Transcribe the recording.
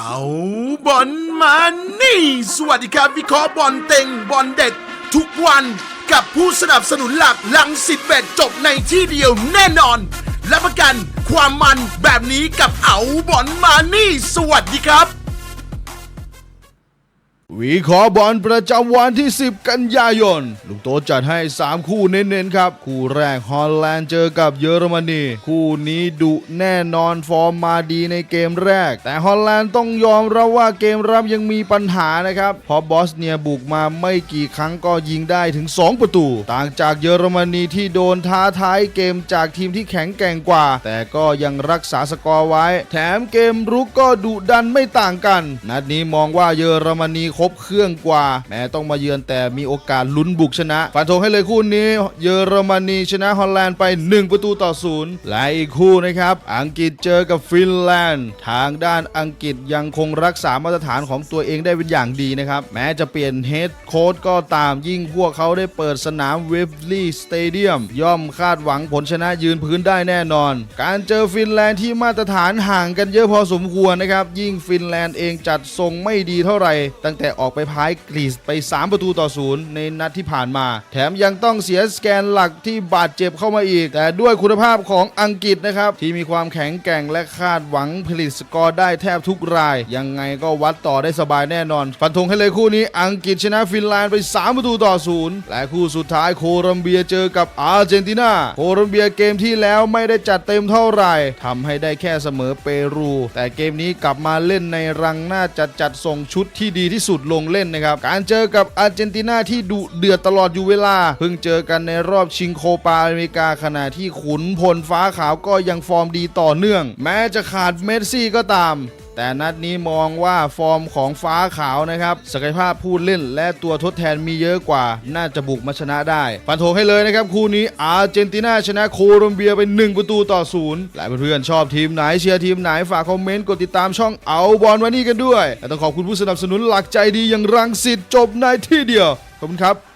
เอาบอลมานี่ สวัสดีครับวิเคราะห์บอลเต็งบอลเด็ด ทุกวันกับผู้สนับสนุนหลักลังสิบเบ็ดจบในที่เดียวแน่นอน รับประกันความมันแบบนี้กับเอาบอลมานี่ สวัสดีครับ วิเคบอลประจำวันที่ 10 กันยายนลุงโต๊จัดให้ 3 คู่เน้นๆครับ คู่แรกฮอลแลนด์เจอกับเยอรมนี คู่นี้ดุแน่นอนฟอร์มมาดีในเกมแรก แต่ฮอลแลนด์ต้องยอมรับว่าเกมรับยังมีปัญหานะครับ เพราะบอสเนียบุกมาไม่กี่ครั้งก็ยิงได้ถึง 2 ประตู ต่างจากเยอรมนีที่โดนท้าทายเกมจากทีมที่แข็งแกร่งกว่า แต่ก็ยังรักษาสกอร์ไว้ แถมเกมรุกก็ดุดันไม่ต่างกัน นัดนี้มองว่าเยอรมนีครบเครื่องกว่า แม้ต้องมาเยือนแต่มีโอกาสลุ้นบุกชนะ ฟันธงให้เลยคู่นี้ เยอรมนีชนะฮอลแลนด์ไป 1 ประตูต่อศูนย์และอีกคู่นะครับ อังกฤษเจอกับฟินแลนด์ ทางด้านอังกฤษยังคงรักษามาตรฐานของตัวเองได้เป็นอย่างดีนะครับ แม้จะเปลี่ยนเฮดโค้ชก็ตามยิ่งพวกเขาได้เปิดสนามเวฟลีย์สเตเดียมย่อมคาดหวังผลชนะยืนพื้นได้แน่นอน การเจอฟินแลนด์ที่มาตรฐานห่างกันเยอะพอสมควรนะครับ ยิ่งฟินแลนด์เองจัดทรงไม่ดีเท่าไหร่ ตั้งแต่ออกไปพายกรีซไป 3 ประตูต่อศูนย์ในนัดที่ผ่านมา แถมยังต้องเสียสแกนหลักที่บาดเจ็บเข้ามาอีก แต่ด้วยคุณภาพของอังกฤษนะครับ ที่มีความแข็งแกร่งและคาดหวังผลิตสกอร์ได้แทบทุกราย ยังไงก็วัดต่อได้สบายแน่นอน ฟันธงให้เลยคู่นี้อังกฤษชนะฟินแลนด์ไป 3 ประตูต่อศูนย์และคู่สุดท้ายโคลัมเบียเจอกับอาร์เจนตินาโคลัมเบียเกมที่แล้วไม่ได้จัดเต็มเท่าไหร่ทำให้ได้แค่เสมอเปรู แต่เกมนี้กลับมาเล่นในรังหน้าจัดจัดส่งชุดที่ดีที่สุดลงเล่นนะครับ การเจอกับอาร์เจนตินาที่ดุเดือดตลอดอยู่เวลา เพิ่งเจอกันในรอบชิงโคปาอเมริกาขณะที่ขุนพลฟ้าขาวก็ยังฟอร์มดีต่อเนื่อง แม้จะขาดเมสซี่ก็ตาม แต่นัดนี้มองว่าฟอร์มของฟ้าขาวนะครับ ศักยภาพผู้เล่นและตัวทดแทนมีเยอะกว่า น่าจะบุกมาชนะได้ฟันธงให้เลยนะครับ คู่นี้อาร์เจนตินาชนะโคลอมเบียไป 1 ประตูต่อศูนย์และเพื่อนๆชอบทีมไหนเชียร์ทีมไหนฝากคอมเมนต์กดติดตามช่องเอาบอลวันนี้กันด้วยและต้องขอบคุณผู้สนับสนุนหลักใจดีอย่างรังสิตจบในที่เดียวขอบคุณครับ